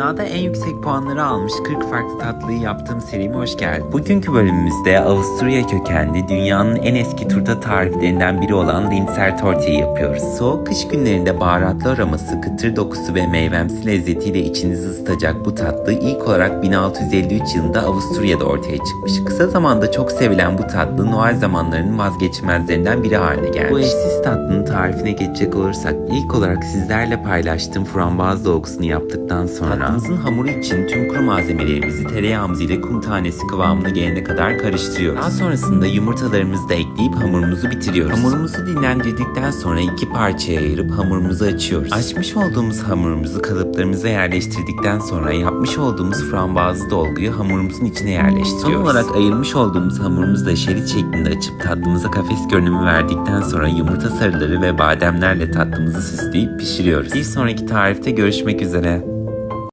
Dünyada en yüksek puanları almış 40 farklı tatlıyı yaptığım serime hoş geldin. Bugünkü bölümümüzde Avusturya kökenli dünyanın en eski turta tariflerinden biri olan Linzer Torte'yi yapıyoruz. Soğuk kış günlerinde baharatlı aroması, kıtır dokusu ve meyvemsi lezzetiyle içinizi ısıtacak bu tatlı ilk olarak 1653 yılında Avusturya'da ortaya çıkmış. Kısa zamanda çok sevilen bu tatlı Noel zamanlarının vazgeçilmezlerinden biri haline gelmiş. Bu eşsiz tatlının tarifine geçecek olursak ilk olarak sizlerle paylaştığım frambuaz dolgusunu yaptıktan sonra tatlımızın hamuru için tüm kuru malzemelerimizi tereyağımız ile kum tanesi kıvamına gelene kadar karıştırıyoruz. Daha sonrasında yumurtalarımızı da ekleyip hamurumuzu bitiriyoruz. Hamurumuzu dinlendirdikten sonra iki parçaya ayırıp hamurumuzu açıyoruz. Açmış olduğumuz hamurumuzu kalıplarımıza yerleştirdikten sonra yapmış olduğumuz frambuazlı dolguyu hamurumuzun içine yerleştiriyoruz. Son olarak ayırmış olduğumuz hamurumuzu da şerit şeklinde açıp tatlımıza kafes görünümü verdikten sonra yumurta sarıları ve bademlerle tatlımızı süsleyip pişiriyoruz. Bir sonraki tarifte görüşmek üzere.